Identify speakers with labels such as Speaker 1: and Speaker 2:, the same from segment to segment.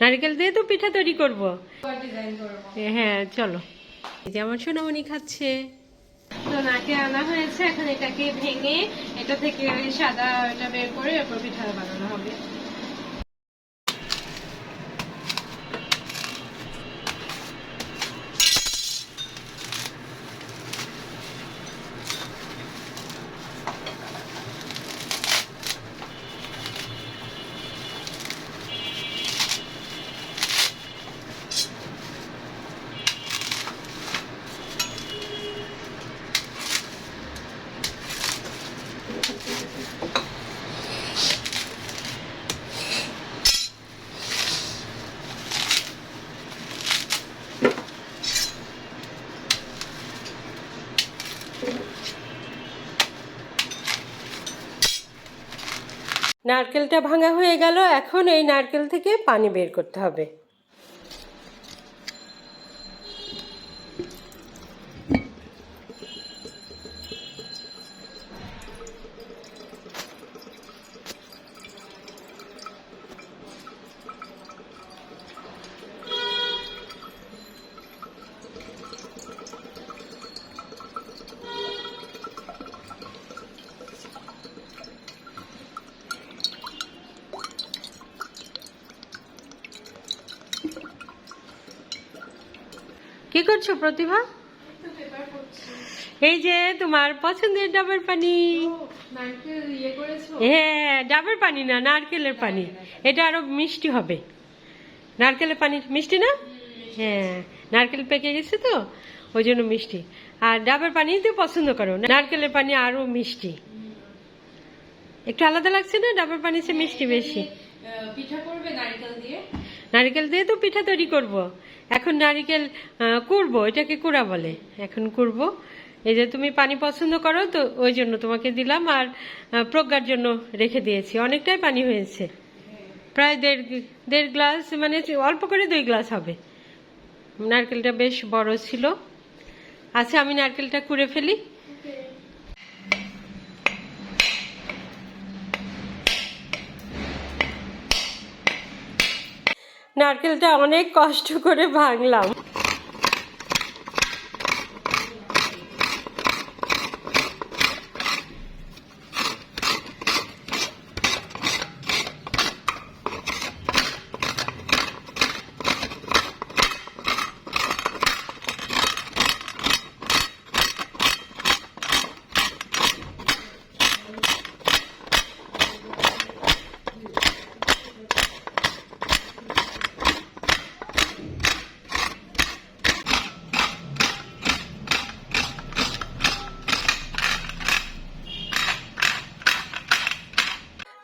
Speaker 1: নারকেল দিয়ে তো পিঠা তৈরি করব। হ্যাঁ চলো। যেমন সোনামনি সোনামণি খাচ্ছে।
Speaker 2: তো নাকে আনা হয়েছে এখন এটাকে ভেঙে এটা থেকে সাদা এটা বের করে এরপর পিঠা বানানো হবে।
Speaker 1: নারকেলটা ভাঙা হয়ে গেল এখন এই নারকেল থেকে পানি বের করতে হবে। কি করছ প্রতিভা? এই যে তোমার পছন্দের ডাবের পানি। হ্যাঁ ডাবের পানি না, নারকেলের পানি। এটা আরও মিষ্টি হবে। নারকেলের পানি মিষ্টি না? হ্যাঁ নারকেল পেকে গেছে তো, ওই জন্য মিষ্টি। আর ডাবের পানি তো পছন্দ করো, নারকেলের পানি আরও মিষ্টি। একটু আলাদা লাগছে না? ডাবের পানি সে মিষ্টি বেশি।
Speaker 2: পিঠা করবে নারকেল দিয়ে।
Speaker 1: নারকেল দিয়ে তো পিঠা তৈরি করব। এখন নারকেল কুড়বো, এটাকে কুড়া বলে। এখন কুড়বো। এই যে তুমি পানি পছন্দ করো, তো ওই জন্য তোমাকে দিলাম আর প্রজ্ঞার জন্য রেখে দিয়েছি। অনেকটাই পানি হয়েছে। প্রায় দেড় দেড় গ্লাস মানে অল্প করে দুই গ্লাস হবে। নারকেলটা বেশ বড় ছিল। আচ্ছা আমি নারকেলটা কুড়ে ফেলি। নারকেলটা অনেক কষ্ট করে ভাঙলাম।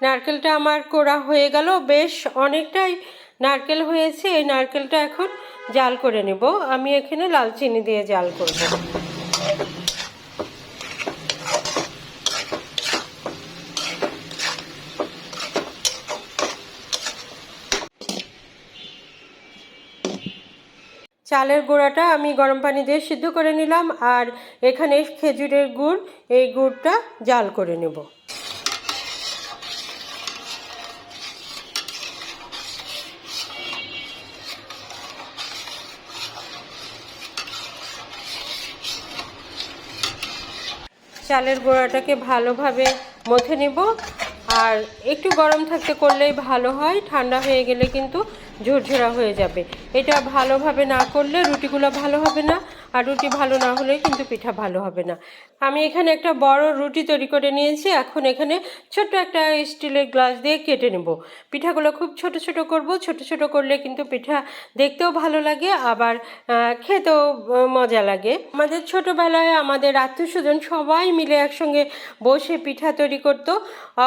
Speaker 1: নারকেলটা আমার কোড়া হয়ে গেল। বেশ অনেকটাই নারকেল হয়েছে, এই নারকেলটা এখন জাল করে নেব। আমি এখানে লাল চিনি দিয়ে জাল করব। চালের গুঁড়াটা আমি গরম পানি দিয়ে সিদ্ধ করে নিলাম, আর এখানে খেজুরের গুড়, এই গুড়টা জাল করে নেব। চালের গোড়াটাকে ভালোভাবে মথে নিব। আর একটু গরম থাকতে করলেই ভালো হয়, ঠান্ডা হয়ে গেলে কিন্তু ঝুরঝুরা হয়ে যাবে। এটা ভালোভাবে না করলে রুটিগুলো ভালো হবে না। আর রুটি ভালো না হলে কিন্তু পিঠা ভালো হবে না। আমি এখানে একটা বড় রুটি তৈরি করে নিয়েছি। এখন এখানে ছোট্ট একটা স্টিলের গ্লাস দিয়ে কেটে নেব। পিঠাগুলো খুব ছোট ছোট করব। ছোট ছোট করলে কিন্তু পিঠা দেখতেও ভালো লাগে, আবার খেতেও মজা লাগে। আমাদের ছোটবেলায় আমাদের আত্মীয়স্বজন সবাই মিলে একসঙ্গে বসে পিঠা তৈরি করত।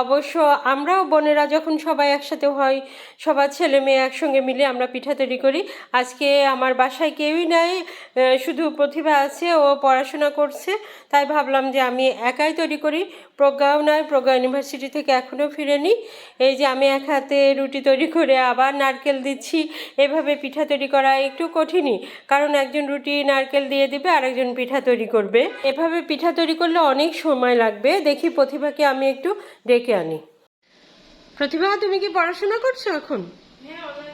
Speaker 1: অবশ্য আমরাও বোনেরা যখন সবাই একসাথে হয়, সবার ছেলে মেয়ে একসঙ্গে মিলে আমরা পিঠা তৈরি করি। আজকে আমার বাসায় কেউই নাই শুধু প্রতিভা আছে, ও পড়াশোনা করছে, তাই ভাবলাম যে আমি একাই তৈরি করি। প্রজ্ঞাও নয় প্রজ্ঞা ইউনিভার্সিটি থেকে এখনও ফিরেনি। এই যে আমি এক হাতে রুটি তৈরি করে আবার নারকেল দিচ্ছি, এভাবে পিঠা তৈরি করা একটু কঠিনই, কারণ একজন রুটি নারকেল দিয়ে দিবে, আরেকজন পিঠা তৈরি করবে। এভাবে পিঠা তৈরি করলে অনেক সময় লাগবে, দেখি প্রতিভাকে আমি একটু ডেকে আনি। প্রতিভা, তুমি কি পড়াশোনা করছ এখন?
Speaker 2: হ্যাঁ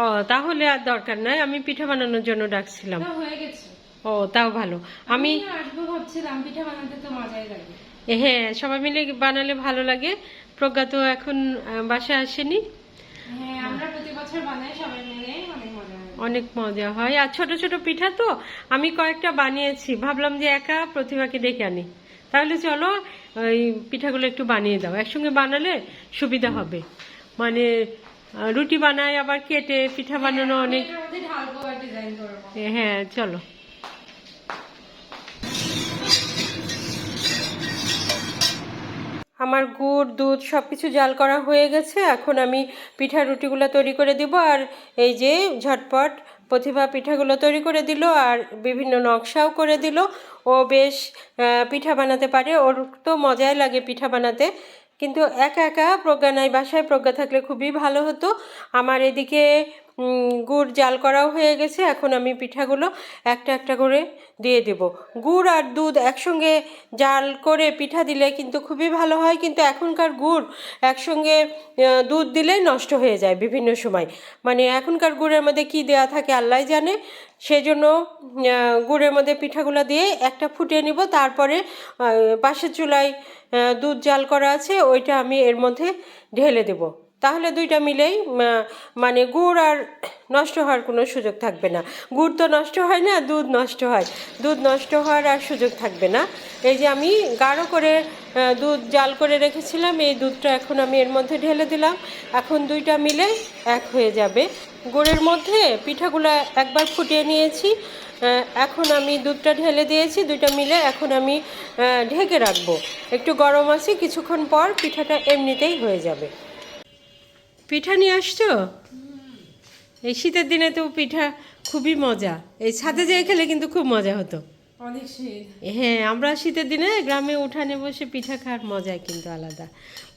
Speaker 1: ও তাহলে আর দরকার নাই। আমি পিঠা বানানোর জন্য ডাকছিলাম।
Speaker 2: হয়ে গেছে।
Speaker 1: ও তাও ভালো। আমি
Speaker 2: আসব ভাবছিলাম পিঠা বানাতে তো মজাই লাগে।
Speaker 1: হ্যাঁ সবাই মিলে বানালে ভালো লাগে। প্রজ্ঞা তো এখন বাসায় আসেনি।
Speaker 2: হ্যাঁ আমরা প্রতি বছর বানাই সবাই মিলে অনেক মজা হয়।
Speaker 1: আর ছোট ছোট পিঠা তো আমি কয়েকটা বানিয়েছি। ভাবলাম যে একা প্রতিভাকে ডেকে আনি। তাহলে চলো ওই পিঠাগুলো একটু বানিয়ে দাও। একসঙ্গে বানালে সুবিধা হবে। মানে রুটি বানায় আবার কেটে পিঠা বানানো অনেক
Speaker 2: করব।
Speaker 1: হ্যাঁ চলো। আমার গুড় দুধ সব কিছু জাল করা হয়ে গেছে। এখন আমি পিঠা রুটিগুলো তৈরি করে দিব আর এই যে ঝটপট প্রতিভা পিঠাগুলো তৈরি করে দিল আর বিভিন্ন নকশাও করে দিল। ও বেশ পিঠা বানাতে পারে। ওর তো মজাই লাগে পিঠা বানাতে। কিন্তু একা একা প্রজ্ঞা নাই বাসায় প্রজ্ঞা থাকলে খুবই ভালো হতো। আমার এদিকে গুড় জাল করাও হয়ে গেছে। এখন আমি পিঠাগুলো একটা একটা করে দিয়ে দেব। গুড় আর দুধ একসঙ্গে জাল করে পিঠা দিলে কিন্তু খুবই ভালো হয়। কিন্তু এখনকার গুড় একসঙ্গে দুধ দিলেই নষ্ট হয়ে যায় বিভিন্ন সময়। মানে এখনকার গুড়ের মধ্যে কি দেওয়া থাকে আল্লাহ জানে। সেজন্য গুড়ের মধ্যে পিঠাগুলো দিয়ে একটা ফুটিয়ে নিব। তারপরে পাশের চুলায় দুধ জাল করা আছে। ওইটা আমি এর মধ্যে ঢেলে দেব। তাহলে দুইটা মিলেই মানে গুড় আর নষ্ট হওয়ার কোনো সুযোগ থাকবে না। গুড় তো নষ্ট হয় না, দুধ নষ্ট হয়। দুধ নষ্ট হওয়ার আর সুযোগ থাকবে না। এই যে আমি গাঢ় করে দুধ জাল করে রেখেছিলাম, এই দুধটা এখন আমি এর মধ্যে ঢেলে দিলাম। এখন দুইটা মিলে এক হয়ে যাবে। গুড়ের মধ্যে পিঠাগুলো একবার ফুটিয়ে নিয়েছি। এখন আমি দুধটা ঢেলে দিয়েছি, দুইটা মিলে এখন আমি ঢেকে রাখব। একটু গরম আছে, কিছুক্ষণ পর পিঠাটা এমনিতেই হয়ে যাবে। পিঠা নিয়ে আসছো? এই শীতের দিনে তো পিঠা খুবই মজা। এই ছাদে যেয়ে খেলে কিন্তু খুব মজা হতো।
Speaker 2: অনেক শীত।
Speaker 1: হ্যাঁ আমরা শীতের দিনে গ্রামে উঠানে বসে পিঠা খাওয়ার মজাই কিন্তু আলাদা।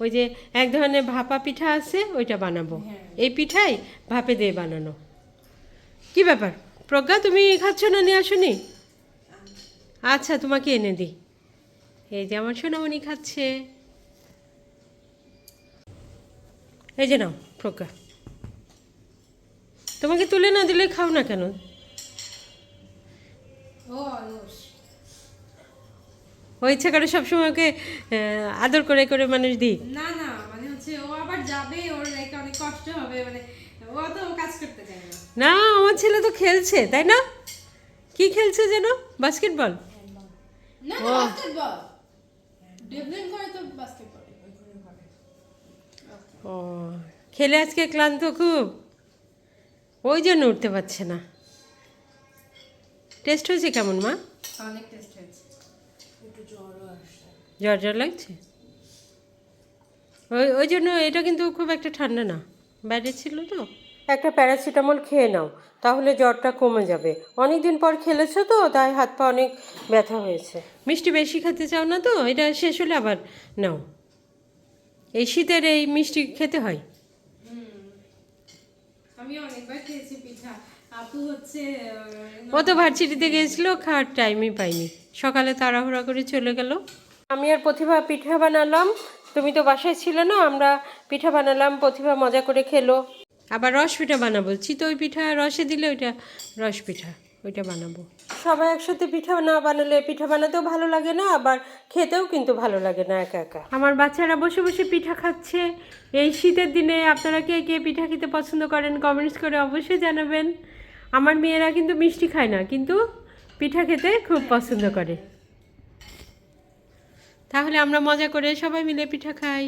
Speaker 1: ওই যে এক ধরনের ভাপা পিঠা আছে ওইটা বানাবো। এই পিঠাই ভাপে দিয়ে বানানো। কি ব্যাপার? প্রজ্ঞা তুমি খাচ্ছ না নিয়ে আসনি? আচ্ছা তোমাকে এনে দিই। এই যে আমার সোনামণি খাচ্ছে। এই যে নাও প্রজ্ঞা তোমাকে তুলে না দিলে খাও না কেন?
Speaker 2: ও
Speaker 1: ইচ্ছা করে সবসময় ওকে আদর করে করে মানুষ দিই।
Speaker 2: না না মানে হচ্ছে ও আবার যাবে ওর অনেক কষ্ট হবে মানে ও তো কাজ করতে চায় না।
Speaker 1: না আমার ছেলে তো খেলছে তাই না? কি খেলছে যেন? বাস্কেটবল?
Speaker 2: না। বাস্কেটবল। করে তো বাস্কেটবল।
Speaker 1: ও খেলে আজকে ক্লান্ত খুব। ওই জন্য উঠতে পারছে না। টেস্ট হয়েছে কেমন মা?
Speaker 2: অনেক টেস্ট হয়েছে।
Speaker 1: জ্বর জ্বর লাগছে? ওই ওই জন্য এটা কিন্তু খুব একটা ঠান্ডা না। বাইরে ছিল তো। একটা প্যারাসিটামল খেয়ে নাও তাহলে জ্বরটা কমে যাবে। অনেক দিন পর খেলেছো তো তাই হাত পা অনেক ব্যথা হয়েছে। মিষ্টি বেশি খেতে চাও না তো? এটা শেষ হলে আবার নাও। এই শীতের এই মিষ্টি খেতে হয়?
Speaker 2: আমি অনেকবার খেয়েছি পিঠা। আপু হচ্ছে
Speaker 1: ও তো ভার্সিটিতে গিয়েছিল? খাওয়ার টাইমই পাইনি। সকালে তাড়াহুড়া করে চলে গেল। আমি আর প্রতিভা পিঠা বানালাম। তুমি তো বাসায় ছিলে না আমরা পিঠা বানালাম। প্রতিভা মজা করে খেলো। আবার রস পিঠা বানাবো। চিতই পিঠা রসে দিলে ওইটা রস পিঠা। ওইটা বানাবো। সবাই একসাথে পিঠা না বানালে পিঠা বানাতেও ভালো লাগে না আবার খেতেও কিন্তু ভালো লাগে না একা একা। আমার বাচ্চারা বসে বসে পিঠা খাচ্ছে। এই শীতের দিনে আপনারা কে কে পিঠা খেতে পছন্দ করেন কমেন্টস করে অবশ্যই জানাবেন। আমার মেয়েরা কিন্তু মিষ্টি খায় না কিন্তু পিঠা খেতে খুব পছন্দ করে। তাহলে আমরা মজা করে সবাই মিলে পিঠা খাই।